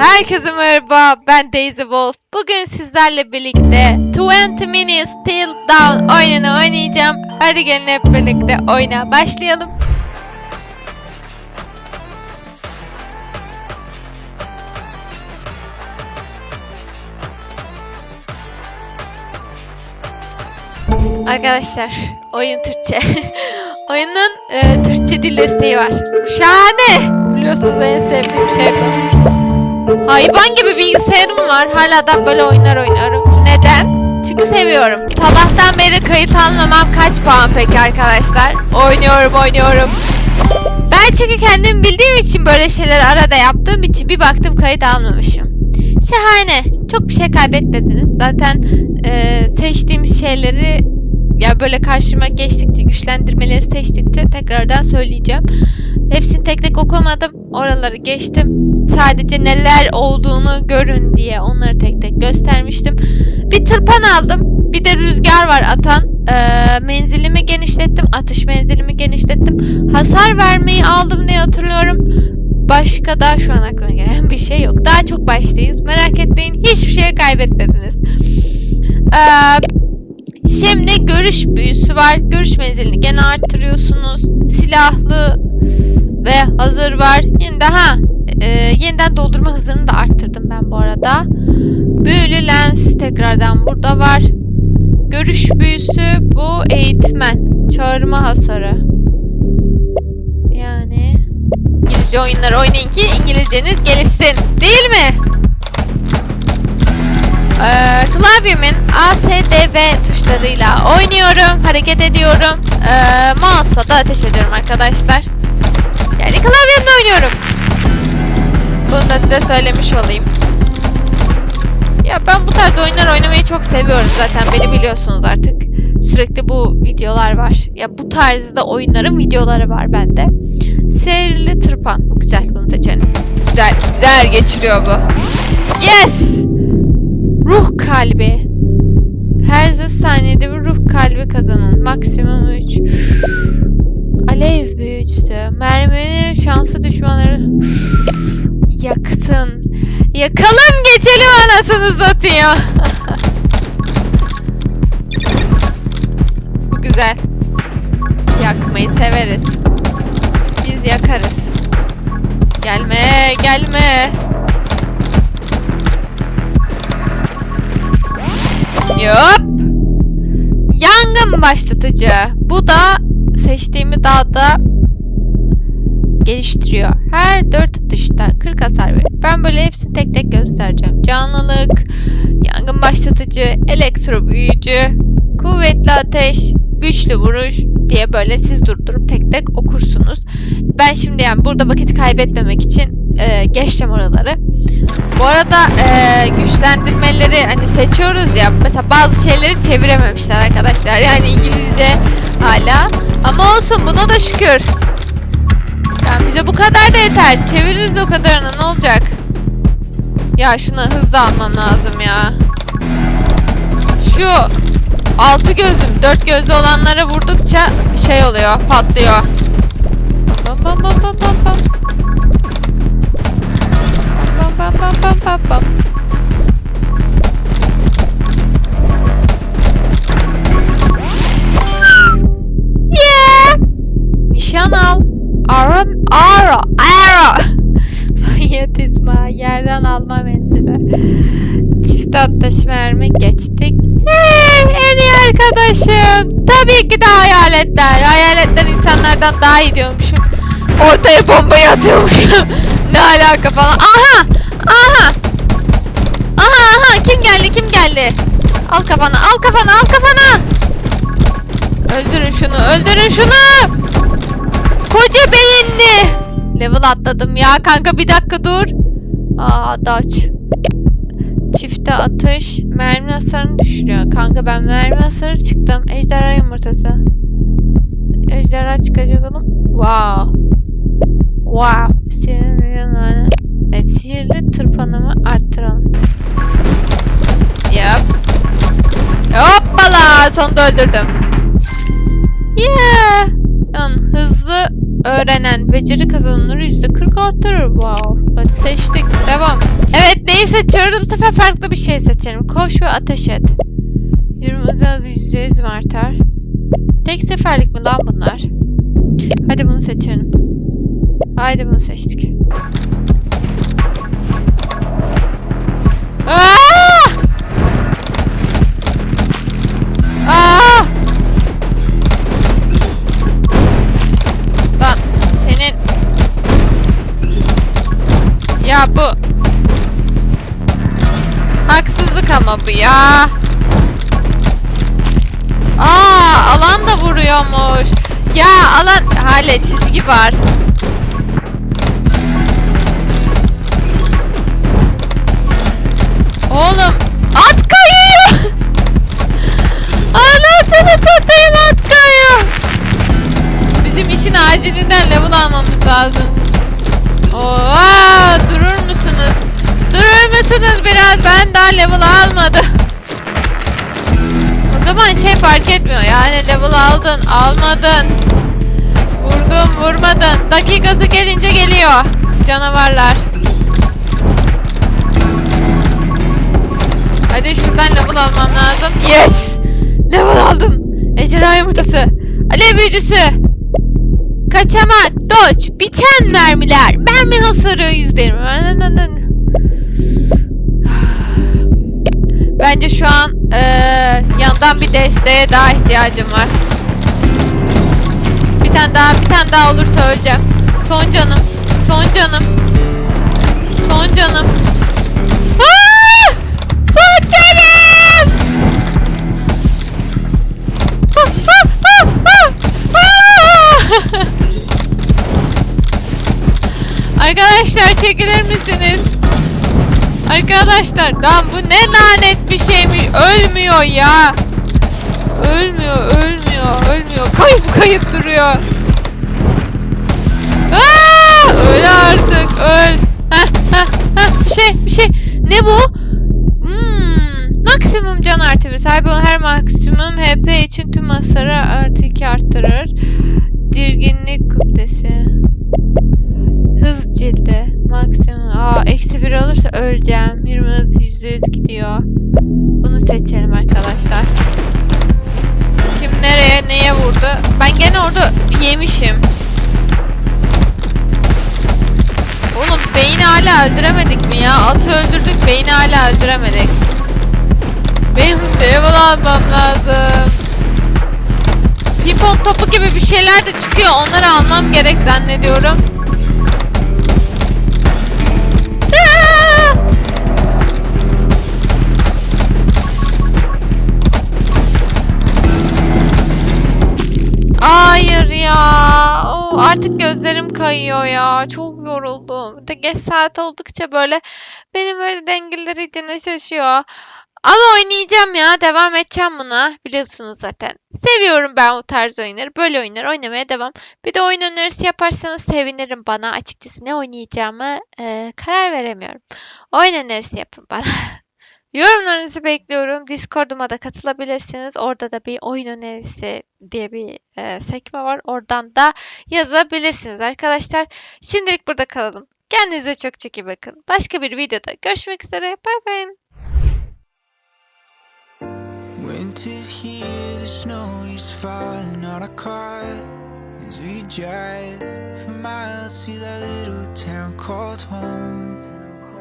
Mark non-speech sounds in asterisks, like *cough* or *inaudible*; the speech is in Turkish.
Herkese merhaba, ben Daisy Wolf. Bugün sizlerle birlikte 20 Minutes Till Dawn oyununu oynayacağım. Hadi gelin hep birlikte oyuna başlayalım. Arkadaşlar, oyun Türkçe. *laughs* Oyunun e, Türkçe dil desteği var. Şahane! Biliyorsunuz en sevdiğim şey bu. Hayvan gibi bilgisayarım var. Hala da böyle oyunlar oynuyorum. Neden? Çünkü seviyorum. Sabahtan beri kayıt almamam kaç puan peki arkadaşlar? Oynuyorum oynuyorum. Ben çünkü kendim bildiğim için böyle şeyleri arada yaptığım için bir baktım kayıt almamışım. Şahane. Çok bir şey kaybetmediniz. Zaten e, seçtiğimiz şeyleri ya böyle karşıma geçtikçe, güçlendirmeleri seçtikçe tekrardan söyleyeceğim. Hepsini tek tek okumadım. Oraları geçtim. Sadece neler olduğunu görün diye onları tek tek göstermiştim. Bir tırpan aldım. Bir de rüzgar var atan. Ee, menzilimi genişlettim. Atış menzilimi genişlettim. Hasar vermeyi aldım diye hatırlıyorum. Başka da şu an aklıma gelen bir şey yok. Daha çok baştayız. Merak etmeyin. Hiçbir şey kaybetmediniz. Ee, Şimdi görüş büyüsü var. Görüş menzilini gene arttırıyorsunuz. Silahlı ve hazır var. Yine ha e, yeniden doldurma hızını da arttırdım ben bu arada. Büyülü lens tekrardan burada var. Görüş büyüsü bu eğitmen. Çağırma hasarı. Yani İngilizce oyunları oynayın ki İngilizceniz gelişsin. Değil mi? Ee, klavyemin A, S, D, V tuşlarıyla oynuyorum, hareket ediyorum. Ee, mouse'la da ateş ediyorum arkadaşlar. Yani klavyemle oynuyorum. Da size söylemiş olayım. Ya ben bu tarz oyunlar oynamayı çok seviyorum zaten beni biliyorsunuz artık. Sürekli bu videolar var. Ya bu tarzda oyunların videoları var bende. Serili tırpan. Bu güzel bunu seçelim. Güzel, güzel geçiriyor bu. Yes! Ruh kalbi. Her zırh saniyede bir ruh kalbi kazanın. Maksimum 3. Alev büyücüsü. Merminin şansı düşmanları yaktın. Yakalım geçelim anasını satıyor. *laughs* Bu güzel. Yakmayı severiz. Biz yakarız. Gelme, gelme. Yup. Yangın başlatıcı. Bu da seçtiğimi daha da geliştiriyor. Her 4 atışta 40 hasar verir. Ben böyle hepsini tek tek göstereceğim. Canlılık, yangın başlatıcı, elektro büyücü, kuvvetli ateş, güçlü vuruş diye böyle siz durdurup tek tek okursunuz. Ben şimdi yani burada vakit kaybetmemek için e, geçeceğim oraları. Bu arada e, güçlendirmeleri hani seçiyoruz ya mesela bazı şeyleri çevirememişler arkadaşlar yani İngilizce hala ama olsun buna da şükür. Yani bize bu kadar da yeter çeviririz o kadarını ne olacak? Ya şunu hızlı almam lazım ya. Şu altı gözüm dört gözlü olanlara vurdukça şey oluyor patlıyor. Bam bam bam bam bam bam. Bam bam bam bam bam bam. Yeah! Nişan al. Ara, ara, ara. Manyet isma, yerden alma menzili. Çift atış mermi geçtik. Hey, en iyi arkadaşım. Tabii ki de hayaletler. Hayaletler insanlardan daha iyi diyormuşum. Ortaya bombayı atıyormuşum. *laughs* ne alaka falan. Aha! Aha! Aha aha kim geldi kim geldi? Al kafana al kafana al kafana. Öldürün şunu öldürün şunu. Koca beyinli. Level atladım ya kanka bir dakika dur. Aa daç. Çifte atış mermi hasarını düşürüyor. Kanka ben mermi hasarı çıktım. Ejderha yumurtası. Ejderha çıkacak oğlum. Wow. Wow. Sihirli, evet, sihirli tırpanımı arttıralım. Yap. Hoppala. Sonunda öldürdüm. Yeah. Yani hızlı öğrenen beceri kazanımları %40 arttırır. Wow. Hadi seçtik. Devam. Evet neyi seçiyorum? Bu sefer farklı bir şey seçelim. Koş ve ateş et. Yürüme hızı hızı yüzde yüz mü artar? Tek seferlik mi lan bunlar? Hadi bunu seçelim. Haydi bunu seçtik. Aa! Ya alan hala çizgi var. Oğlum at kayıyor. Anasını satayım at kayıyor. Bizim işin acilinden level almamız lazım. Oha durur musunuz? Durur musunuz biraz? Ben daha level almadım. Zaman şey fark etmiyor yani level aldın almadın. Vurdun vurmadın. Dakikası gelince geliyor. Canavarlar. Hadi şuradan level almam lazım. Yes! Level aldım. Ejderha yumurtası. Alev büyücüsü. Kaçamak, dodge, biten mermiler, mermi hasarı %20. Bence şu an eee, yandan bir desteğe daha ihtiyacım var. Bir tane daha, bir tane daha olursa öleceğim. Son canım, son canım, son canım. Arkadaşlar lan bu ne lanet bir şeymiş. Ölmüyor ya. Ölmüyor, ölmüyor, ölmüyor. Kayıp kayıp duruyor. Aa, öl artık, öl. Heh, heh, heh. Bir şey, bir şey. Ne bu? Hmm, maksimum can artı bir. Sahip her maksimum HP için tüm hasarı artı 2 arttırır. Dirginlik kütlesi. Hız cildi. Maksimum. Eksi bir olursa öleceğim. 20 hız yüzde yüz gidiyor. Bunu seçelim arkadaşlar. Kim nereye neye vurdu? Ben gene orada yemişim. Oğlum beyni hala öldüremedik mi ya? Atı öldürdük beyni hala öldüremedik. Benim level almam lazım. Pimpon topu gibi bir şeyler de çıkıyor. Onları almam gerek zannediyorum. Artık gözlerim kayıyor ya. Çok yoruldum. Bir De geç saat oldukça böyle benim böyle dengeleri içine şaşıyor. Ama oynayacağım ya. Devam edeceğim buna. Biliyorsunuz zaten. Seviyorum ben bu tarz oyunları. Böyle oyunlar oynamaya devam. Bir de oyun önerisi yaparsanız sevinirim bana. Açıkçası ne oynayacağımı e, karar veremiyorum. Oyun önerisi yapın bana. *laughs* Yorumlarınızı bekliyorum. Discord'uma da katılabilirsiniz. Orada da bir oyun önerisi diye bir e, sekme var. Oradan da yazabilirsiniz arkadaşlar. Şimdilik burada kalalım. Kendinize çok çok iyi bakın. Başka bir videoda görüşmek üzere. Bay bay. Winter's here, the snow is falling on our car as we drive for miles to that little town called home.